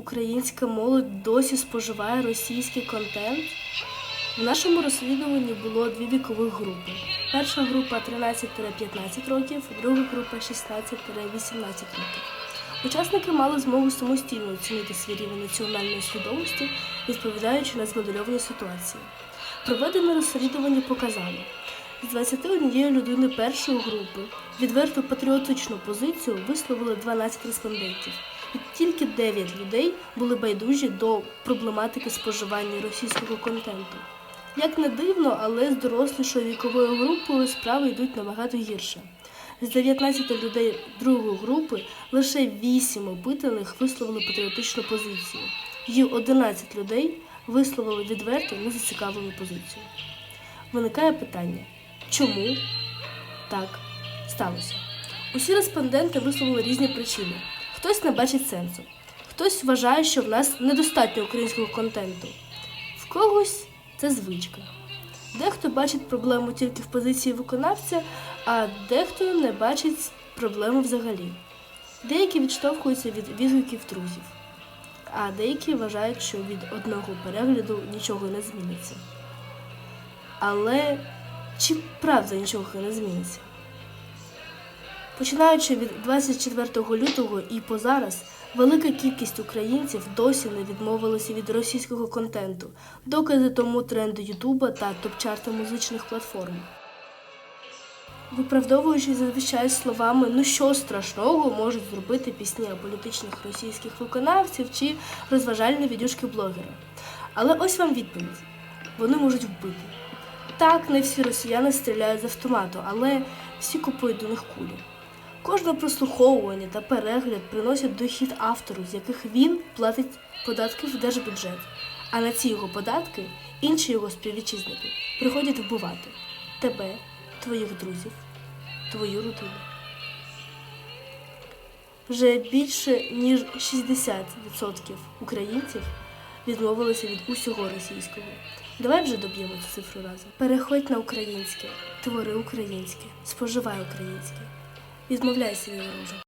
українська молодь досі споживає російський контент? В нашому розслідуванні було дві вікових групи. Перша група 13-15 років, друга група 16-18 років. Учасники мали змогу самостійно оцінити свій рівень національної свідомості, відповідаючи на змодельовані ситуації. Проведене розслідування показало, з 21 людини першої групи відверту патріотичну позицію висловили 12 респондентів. Тільки 9 людей були байдужі до проблематики споживання російського контенту. Як не дивно, але з дорослішою віковою групою справи йдуть набагато гірше. З 19 людей другої групи лише 8 опитаних висловили патріотичну позицію, і 11 людей висловили відверто незацікавлену позицію. Виникає питання, чому так сталося? Усі респонденти висловили різні причини. Хтось не бачить сенсу, хтось вважає, що в нас недостатньо українського контенту, в когось це звичка. Дехто бачить проблему тільки в позиції виконавця, а дехто не бачить проблеми взагалі. Деякі відштовхуються від відгуків друзів, а деякі вважають, що від одного перегляду нічого не зміниться. Але чи правда нічого не зміниться? Починаючи від 24 лютого і по зараз, велика кількість українців досі не відмовилися від російського контенту, докази тому тренди Ютуба та топ-чарти музичних платформ. Виправдовуючись зазвичай словами ну що страшного можуть зробити пісні аполітичних російських виконавців чи розважальні відюшки блогера. Але ось вам відповідь: вони можуть вбити. Так, не всі росіяни стріляють з автомату, але всі купують до них кулі. Кожне прослуховування та перегляд приносять дохід автору, з яких він платить податки в держбюджет. А на ці його податки інші його співвітчизники приходять вбивати тебе, твоїх друзів, твою родину. Вже більше ніж 60% українців відмовилися від усього російського. Давай вже доб'ємо цю цифру разом. Переходь на українське, твори українське, споживай українське. Відмовляйся від ворожого.